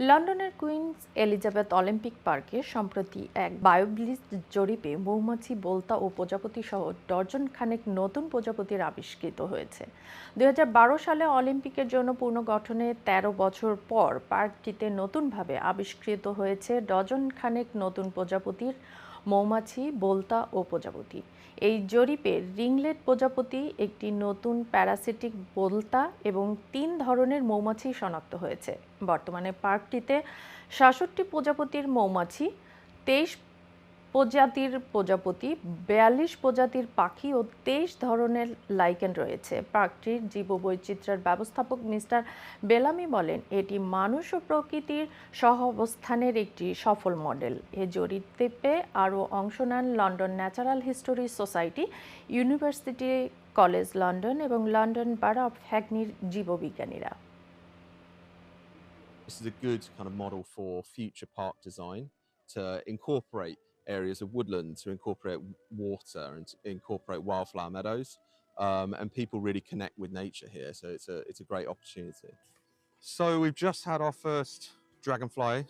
লন্ডনের queen's Elizabeth Olympic পার্কে সম্প্রতি এক বায়োব্লিজ জরিপে মৌমাছি, বোলতা ও প্রজাপতি সহ ডজন খানেক নতুন প্রজাপতির আবিষ্কৃত হয়েছে। দু হাজার বারো সালে অলিম্পিকের জন্য পুনর্গঠনে ১৩ বছর পর পার্কটিতে নতুনভাবে আবিষ্কৃত হয়েছে ডজন খানেক নতুন প্রজাপতির মৌমাছি, বোলতা ও প্রজাপতি। এই জরিপে রিংলেট প্রজাপতি, একটি নতুন প্যারাসিটিক বোলতা এবং তিন ধরনের মৌমাছি শনাক্ত হয়েছে। বর্তমানে পার্কটিতে সাতষট্টি প্রজাপতির মৌমাছি, তেইশ প্রজাতির প্রজাপতি, বিয়াল্লিশ প্রজাতির পাখি ও তেইশ ধরনের লাইকেন রয়েছে। পার্কটির জীববৈচিত্র্যের ব্যবস্থাপক মিস্টার বেলামি বলেন, এটি মানুষ ও প্রকৃতির সহ অবস্থানের একটি সফল মডেল। এ জরিপে আরও অংশ নেন London natural history society, university college London এবং লন্ডন বার অফ হ্যাকনির জীববিজ্ঞানীরা। This is a good kind of model for future park design to incorporate areas of woodland, to incorporate water, and to incorporate wildflower meadows. Um, and people really connect with nature here, so it's a it's a great opportunity. So we've just had our first dragonfly.